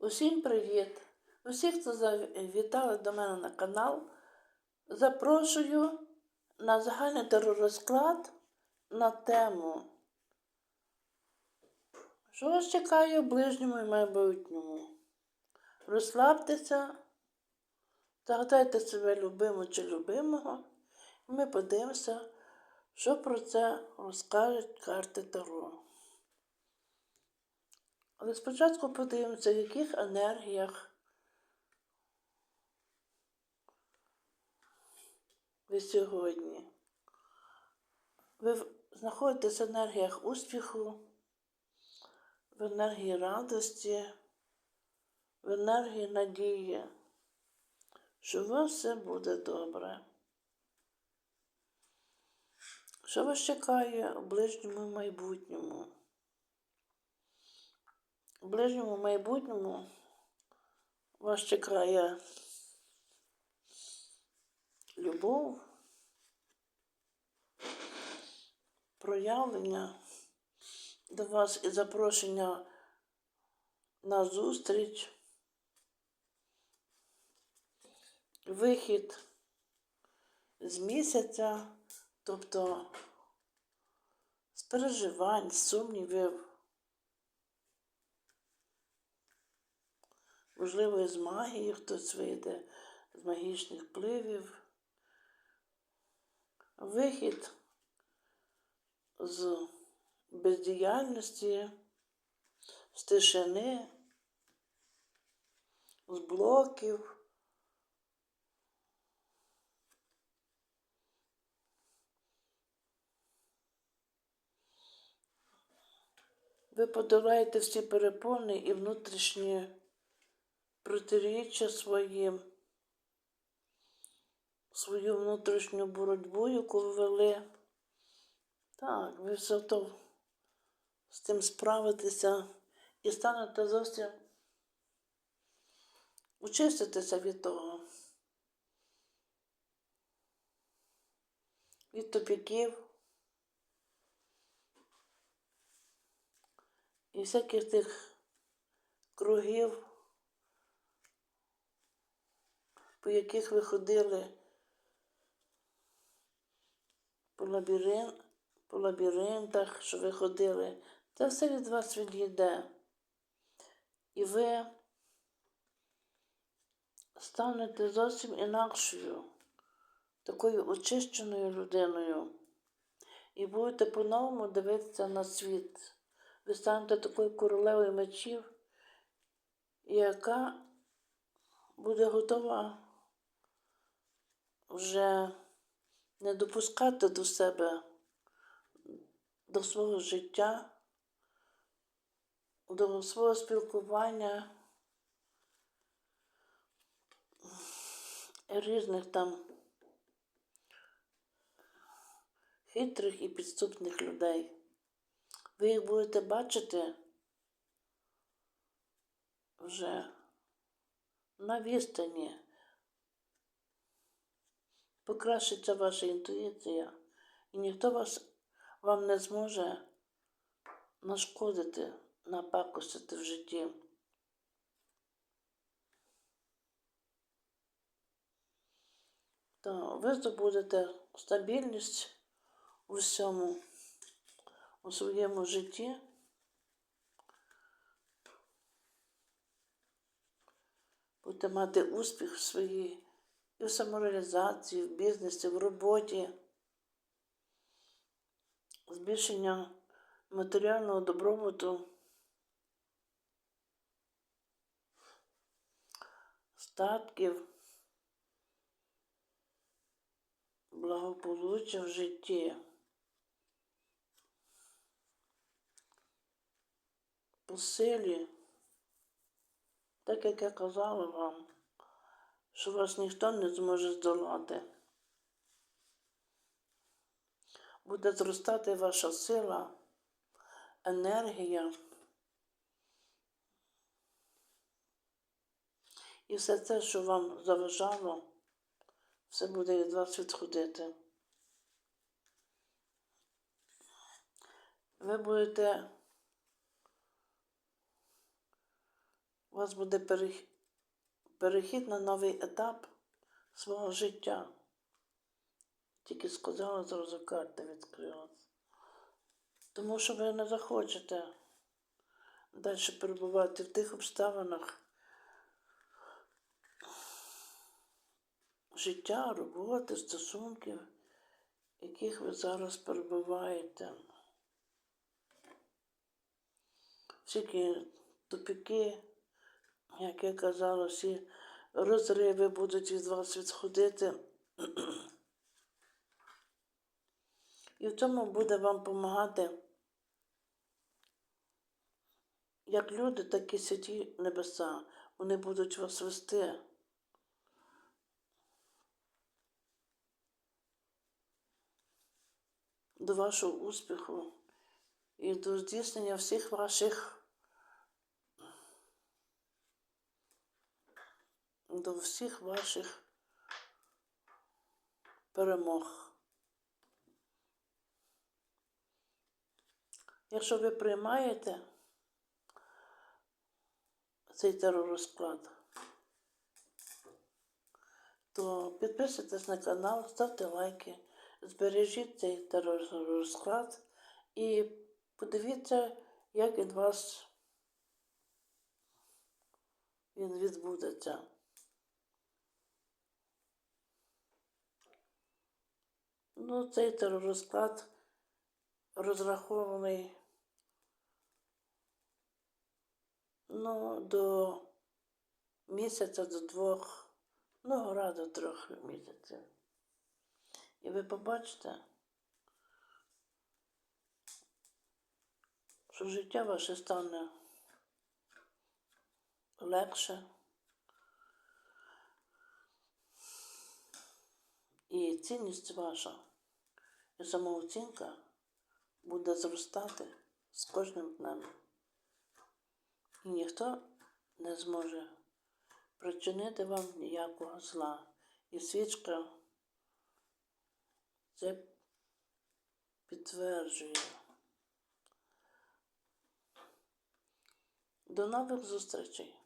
Усім привіт! Усіх, хто завітали до мене на канал, запрошую на загальний теророзклад на тему, що вас чекає в ближньому і майбутньому. Розслабтеся, загадайте себе любимого чи любимого, і ми подивимося, що про це розкажуть карти Таро. Але спочатку подивимося, в яких енергіях ви сьогодні. Ви знаходитесь в енергіях успіху, в енергії радості, в енергії надії, що у вас все буде добре. Що вас чекає у ближньому майбутньому? У ближньому майбутньому вас чекає любов, проявлення до вас і запрошення на зустріч, вихід з місяця, тобто з переживань, з сумнівів. Можливо, з магії хтось вийде, з магічних впливів. Вихід з бездіяльності, з тишини, з блоків. Ви подолаєте всі перепони і внутрішні протиріччя своїм, свою внутрішню боротьбу, яку ви вели. Так, ви все то з тим справитеся і станете зовсім очиститися від того. Від топіків і всяких тих кругів. По яких ви ходили по, лабірин, по лабіринтах, що ви ходили, це все від вас відійде. І ви станете зовсім інакшою, такою очищеною людиною. І будете по-новому дивитися на світ. Ви станете такою королевою мечів, яка буде готова вже не допускати до себе, до свого життя, до свого спілкування різних там хитрих і підступних людей. Ви їх будете бачити вже на відстані покращиться ваша інтуїція, і ніхто вас, вам не зможе нашкодити, напакостити в житті. То ви здобудете стабільність у всьому, у своєму житті. Будете мати успіх в своїй і в самореалізації, в бізнесі, в роботі, збільшення матеріального добробуту, статків, благополуччя в житті. По силі, так як я казала вам що вас ніхто не зможе здолати. Буде зростати ваша сила, енергія. І все це, що вам заважало, все буде від вас відходити. Ви будете вас буде перех- перехід на новий етап свого життя. Тільки сказала, зразу карта відкрилась. Тому що ви не захочете далі перебувати в тих обставинах життя, роботи, стосунків, в яких ви зараз перебуваєте. Всякі тупики, як я казала, всі розриви будуть від вас відходити. І в цьому буде вам допомагати як люди, так і святі небеса. Вони будуть вас вести. До вашого успіху і до здійснення всіх ваших до всіх ваших перемог. Якщо ви приймаєте цей теророзклад, то підписуйтесь на канал, ставте лайки, збережіть цей теророзклад і подивіться, як від вас він відбудеться. Ну, цей теророзклад розрахований ну, до місяця, до двох, ну, гора до трьох місяців. І ви побачите, що життя ваше стане легше. І цінність ваша самооцінка буде зростати з кожним днем. І ніхто не зможе причинити вам ніякого зла. І свічка це підтверджує. До нових зустрічей!